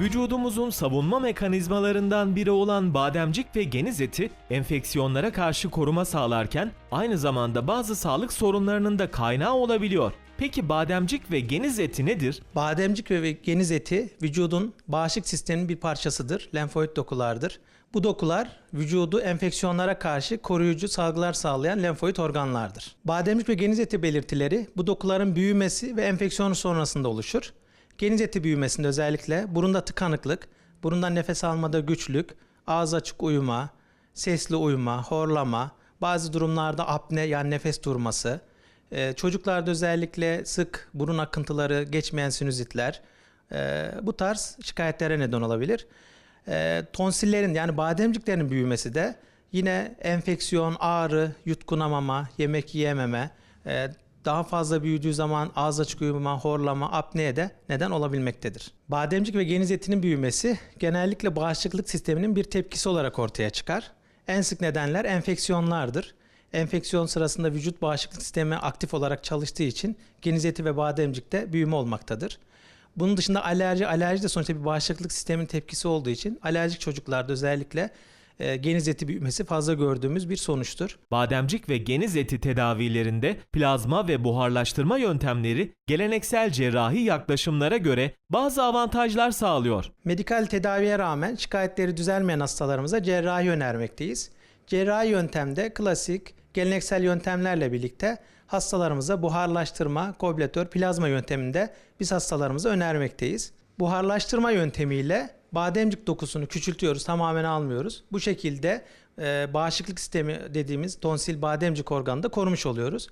Vücudumuzun savunma mekanizmalarından biri olan bademcik ve geniz eti enfeksiyonlara karşı koruma sağlarken aynı zamanda bazı sağlık sorunlarının da kaynağı olabiliyor. Peki bademcik ve geniz eti nedir? Bademcik ve geniz eti vücudun bağışıklık sisteminin bir parçasıdır. Lenfoid dokulardır. Bu dokular vücudu enfeksiyonlara karşı koruyucu salgılar sağlayan lenfoid organlardır. Bademcik ve geniz eti belirtileri bu dokuların büyümesi ve enfeksiyon sonrasında oluşur. Geniz eti büyümesinde özellikle burunda tıkanıklık, burundan nefes almada güçlük, ağız açık uyuma, sesli uyuma, horlama, bazı durumlarda apne yani nefes durması, ee, çocuklarda özellikle sık burun akıntıları, geçmeyen sinüzitler e, bu tarz şikayetlere neden olabilir. E, tonsillerin yani bademciklerin büyümesi de yine enfeksiyon, ağrı, yutkunamama, yemek yiyememe, e, daha fazla büyüdüğü zaman ağız açık uyuma, horlama, apneye de neden olabilmektedir. Bademcik ve geniz etinin büyümesi genellikle bağışıklık sisteminin bir tepkisi olarak ortaya çıkar. En sık nedenler enfeksiyonlardır. Enfeksiyon sırasında vücut bağışıklık sistemi aktif olarak çalıştığı için geniz eti ve bademcikte büyüme olmaktadır. Bunun dışında alerji, alerji de sonuçta bir bağışıklık sistemin tepkisi olduğu için alerjik çocuklarda özellikle e, geniz eti büyümesi fazla gördüğümüz bir sonuçtur. Bademcik ve geniz eti tedavilerinde plazma ve buharlaştırma yöntemleri geleneksel cerrahi yaklaşımlara göre bazı avantajlar sağlıyor. Medikal tedaviye rağmen şikayetleri düzelmeyen hastalarımıza cerrahi önermekteyiz. Cerrahi yöntemde klasik, geleneksel yöntemlerle birlikte hastalarımıza buharlaştırma, kobletör, plazma yönteminde biz hastalarımıza önermekteyiz. Buharlaştırma yöntemiyle bademcik dokusunu küçültüyoruz, tamamen almıyoruz. Bu şekilde e, bağışıklık sistemi dediğimiz tonsil bademcik organını da korumuş oluyoruz.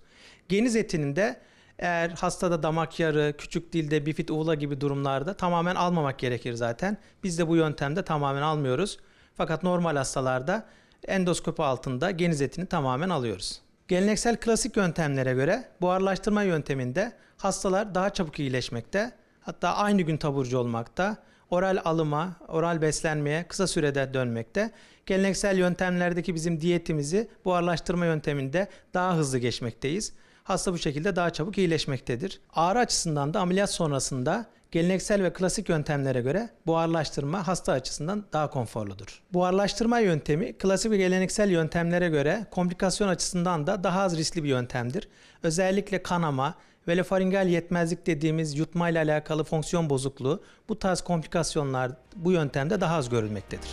Geniz etinin de eğer hastada damak yarı, küçük dilde bifit uğula gibi durumlarda tamamen almamak gerekir zaten. Biz de bu yöntemde tamamen almıyoruz. Fakat normal hastalarda endoskopi altında geniz etini tamamen alıyoruz. Geleneksel klasik yöntemlere göre buharlaştırma yönteminde hastalar daha çabuk iyileşmekte, hatta aynı gün taburcu olmakta, oral alıma, oral beslenmeye kısa sürede dönmekte. Geleneksel yöntemlerdeki bizim diyetimizi buharlaştırma yönteminde daha hızlı geçmekteyiz. Hasta bu şekilde daha çabuk iyileşmektedir. Ağrı açısından da ameliyat sonrasında geleneksel ve klasik yöntemlere göre buharlaştırma hasta açısından daha konforludur. Buharlaştırma yöntemi klasik ve geleneksel yöntemlere göre komplikasyon açısından da daha az riskli bir yöntemdir. Özellikle kanama, velofaringal yetmezlik dediğimiz yutma ile alakalı fonksiyon bozukluğu bu tarz komplikasyonlar bu yöntemde daha az görülmektedir.